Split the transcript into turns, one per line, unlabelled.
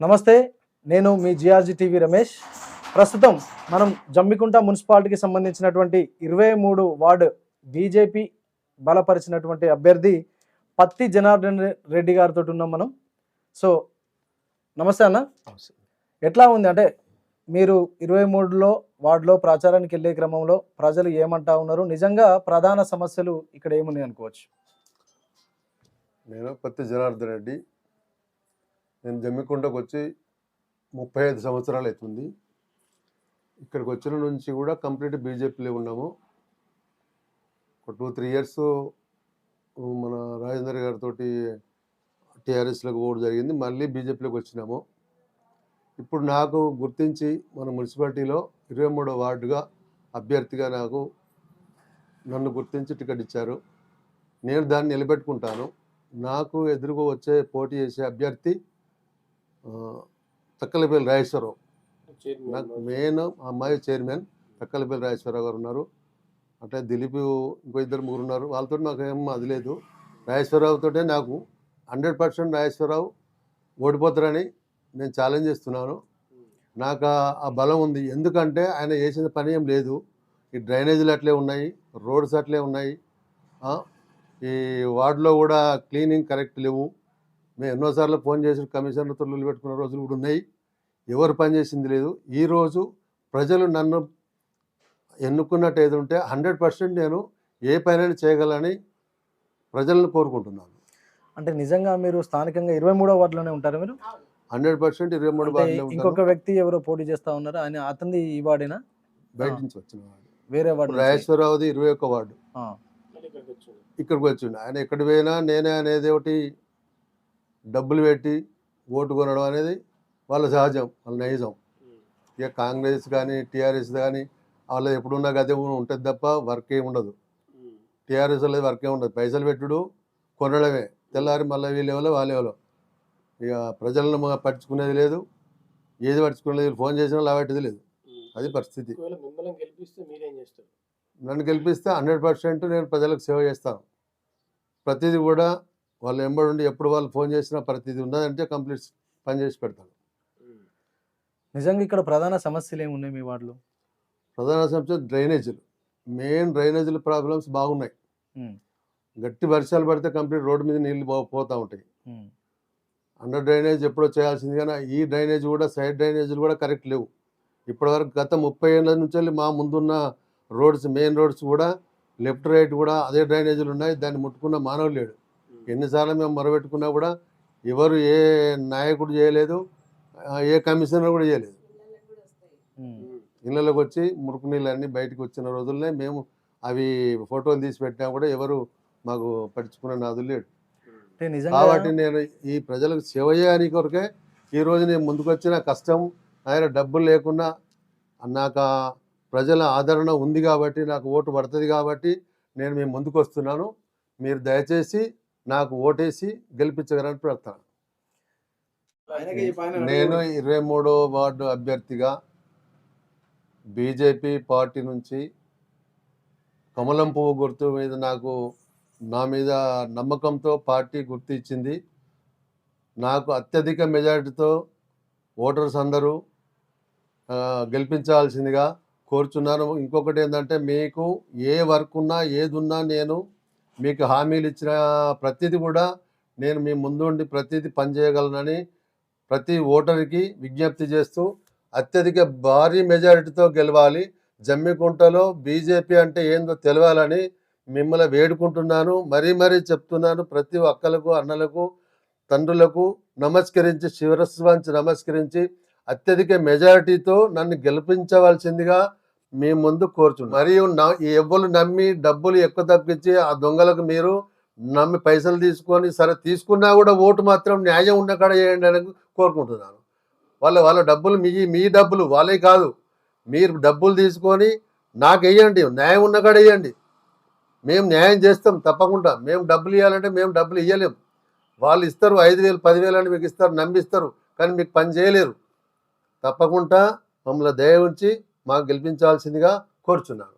నమస్తే నేను మీ GRG TV Ramesh. ప్రస్తుతం మనం జమ్మికుంట మున్సిపాలిటీకి సంబంధించినటువంటి ఇరవై మూడు వార్డు బీజేపీ బలపరిచినటువంటి అభ్యర్థి పత్తి జనార్దన్ రెడ్డి గారితో ఉన్నాం మనం. సో నమస్తే అన్న. ఎట్లా ఉంది? అంటే మీరు ఇరవై మూడులో వార్డులో ప్రచారానికి వెళ్ళే క్రమంలో ప్రజలు ఏమంటా ఉన్నారు? నిజంగా ప్రధాన సమస్యలు ఇక్కడ ఏమున్నాయి అనుకోవచ్చు?
నేను పత్తి జనార్దన్ రెడ్డి నేను జమ్మికొండకు వచ్చి ముప్పై ఐదు సంవత్సరాలు అవుతుంది ఇక్కడికి వచ్చిన నుంచి కూడా కంప్లీట్ బీజేపీలో ఉన్నాము. ఒక టూ త్రీ ఇయర్స్ మన రాజేందర్ గారితో టీఆర్ఎస్లోకి ఓటు జరిగింది. మళ్ళీ బీజేపీలోకి వచ్చినాము. ఇప్పుడు నాకు గుర్తించి మన మున్సిపాలిటీలో ఇరవై మూడో వార్డుగా అభ్యర్థిగా నాకు నన్ను గుర్తించి టికెట్ ఇచ్చారు. నేను దాన్ని నిలబెట్టుకుంటాను. నాకు ఎదురుగా వచ్చే పోటీ చేసే అభ్యర్థి తక్కలపల్లి రాజేశ్వరరావు. నాకు మెయిన్ అమ్మాయి చైర్మన్ తక్కలపల్లి రాజేశ్వరరావు గారు ఉన్నారు. అట్లా దిలీప్ ఇంకో ఇద్దరు ముగ్గురు ఉన్నారు. వాళ్ళతో నాకు ఏం అది లేదు. రాజేశ్వరరావుతోటే నాకు హండ్రెడ్ పర్సెంట్ రాజేశ్వరరావు ఓడిపోతారని నేను ఛాలెంజ్ చేస్తున్నాను. నాకు ఆ- బలం ఉంది. ఎందుకంటే ఆయన చేసిన పని ఏం లేదు. ఈ డ్రైనేజీలు అట్లే ఉన్నాయి. రోడ్స్ అట్లే ఉన్నాయి. ఈ వార్డులో కూడా క్లీనింగ్ కరెక్ట్ లేవు. మేము ఎన్నోసార్లు ఫోన్ చేసి కమిషనర్తో లొల్లి పెట్టుకున్న రోజులు కూడా ఉన్నాయి. ఎవరు పని చేసింది లేదు. ఈరోజు ప్రజలు నన్ను ఎన్నుకున్నట్టు ఏది ఉంటే హండ్రెడ్ పర్సెంట్ నేను ఏ పైన చేయగలని ప్రజలను కోరుకుంటున్నాను.
అంటే నిజంగా మీరు స్థానికంగా ఇరవై మూడో వార్డులోనే ఉంటారు మీరు?
హండ్రెడ్ పర్సెంట్ ఇరవై మూడు బాగా
ఇంకొక వ్యక్తి ఎవరో పోటీ చేస్తా ఉన్నారు? ఆయన అతనిది ఈ వార్డేనా?
బయట నుంచి వచ్చిన వాడు.
వేరే వార్డు?
రాజేశ్వరరావుది ఇరవై ఒక్క వార్డు. ఇక్కడికి వచ్చిండు. ఆయన ఎక్కడి పోయినా నేనే అనేది ఒకటి డబ్బులు పెట్టి ఓటు కొనడం అనేది వాళ్ళ సహజం వాళ్ళ నైజం. ఇక కాంగ్రెస్ కానీ టీఆర్ఎస్ కానీ వాళ్ళ ఎప్పుడున్నా గదే ఉంటుంది తప్ప వర్క్ ఏమి ఉండదు. టీఆర్ఎస్ వాళ్ళది వర్క్ ఏమి ఉండదు. పైసలు పెట్టుడు కొనడమే. తెల్లారి మళ్ళీ వీళ్ళు ఎవరో వాళ్ళు ఎవరో ఇక ప్రజలను పట్టించుకునేది లేదు. ఏది పట్టించుకునేది ఫోన్ చేసినా లావెట్టేది లేదు. అది పరిస్థితి. నన్ను గెలిపిస్తే హండ్రెడ్ పర్సెంట్ నేను ప్రజలకు సేవ చేస్తాను. ప్రతిదీ కూడా వాళ్ళు ఎంబడి ఉండి ఎప్పుడు వాళ్ళు ఫోన్ చేసినా ప్రతిదీ ఉన్నదంటే కంప్లీట్ పని చేసి పెడతాను
నిజంగా ఇక్కడ ప్రధాన సమస్యలు ఏమున్నాయి మీ వార్డులో?
ప్రధాన సమస్య డ్రైనేజీలు. మెయిన్ డ్రైనేజీల ప్రాబ్లమ్స్ బాగున్నాయి. గట్టి వర్షాలు పడితే కంప్లీట్ రోడ్డు మీద నీళ్ళు పోతా ఉంటాయి. అండర్ డ్రైనేజ్ ఎప్పుడో చేయాల్సింది కానీ ఈ డ్రైనేజ్ కూడా సైడ్ డ్రైనేజీలు కూడా కరెక్ట్ లేవు. ఇప్పటివరకు గత ముప్పై ఏళ్ళ నుంచి మా ముందున్న రోడ్స్ మెయిన్ రోడ్స్ కూడా లెఫ్ట్ రైట్ కూడా అదే డ్రైనేజీలు ఉన్నాయి. దాన్ని ముట్టుకున్న మానవులు లేడు. ఎన్నిసార్లు మేము మొరబెట్టుకున్నా కూడా ఎవరు ఏ నాయకుడు చేయలేదు ఏ కమిషనర్ కూడా చేయలేదు. ఇళ్ళలోకి వచ్చి మురుకు నీళ్ళన్నీ బయటకు వచ్చిన రోజుల్లో మేము అవి ఫోటోలు తీసి పెట్టినా కూడా ఎవరు మాకు పట్టించుకునే నాదులు లేడు కాబట్టి నేను ఈ ప్రజలకు సేవ చేయడానికి కొరకే ఈరోజు నేను ముందుకు వచ్చిన కష్టం ఆయన డబ్బులు లేకున్నా నాకు ప్రజల ఆదరణ ఉంది కాబట్టి నాకు ఓటు పడుతుంది కాబట్టి నేను మేము ముందుకు వస్తున్నాను మీరు దయచేసి నాకు ఓటేసి గెలిపించగలని ప్రార్థన. నేను ఇరవై మూడో వార్డు అభ్యర్థిగా బీజేపీ పార్టీ నుంచి కమలం పువ్వు గుర్తు మీద నాకు నా మీద నమ్మకంతో పార్టీ గుర్తు ఇచ్చింది. నాకు అత్యధిక మెజారిటీతో ఓటర్స్ అందరూ గెలిపించాల్సిందిగా కోరుచున్నాను. ఇంకొకటి ఏంటంటే మీకు ఏ వర్క్ ఉన్నా ఏది ఉన్నా నేను మీకు హామీలు ఇచ్చిన ప్రతిదీ కూడా నేను మీ ముందుండి ప్రతిదీ పనిచేయగలనని ప్రతి ఓటర్కి విజ్ఞప్తి చేస్తూ అత్యధిక భారీ మెజారిటీతో గెలవాలి. జమ్మికుంటలో బీజేపీ అంటే ఏందో తెలవాలని మిమ్మల్ని వేడుకుంటున్నాను. మరీ మరీ చెప్తున్నాను ప్రతి ఒక్కలకు అన్నలకు తండ్రులకు నమస్కరించి శివరస్సు వంచి నమస్కరించి అత్యధిక మెజారిటీతో నన్ను గెలిపించవలసిందిగా మీ ముందు కోరుచున్నాను మరియు న- ఎవ్వరు నమ్మి డబ్బులు ఎక్కువ తప్పించి ఆ దొంగలకు మీరు నమ్మి పైసలు తీసుకొని సరే తీసుకున్నా కూడా ఓటు మాత్రం న్యాయం ఉన్న కాడ చేయండి అని కోరుకుంటున్నాను. వాళ్ళ వాళ్ళ డబ్బులు మీ మీ డబ్బులు వాళ్ళే కాదు. మీరు డబ్బులు తీసుకొని నాకు వేయండి న్యాయం ఉన్న కాడ వేయండి. మేము న్యాయం చేస్తాం తప్పకుండా. మేము డబ్బులు ఇవ్వాలంటే మేము డబ్బులు ఇవ్వలేం. వాళ్ళు ఇస్తారు ఐదు వేలు పదివేలు అని మీకు ఇస్తారు నమ్మిస్తారు. కానీ మీకు పని చేయలేరు. తప్పకుండా మమ్మల్ని దయ ఉంచి మాకు గెలిపించాల్సిందిగా కోరుచున్నాను.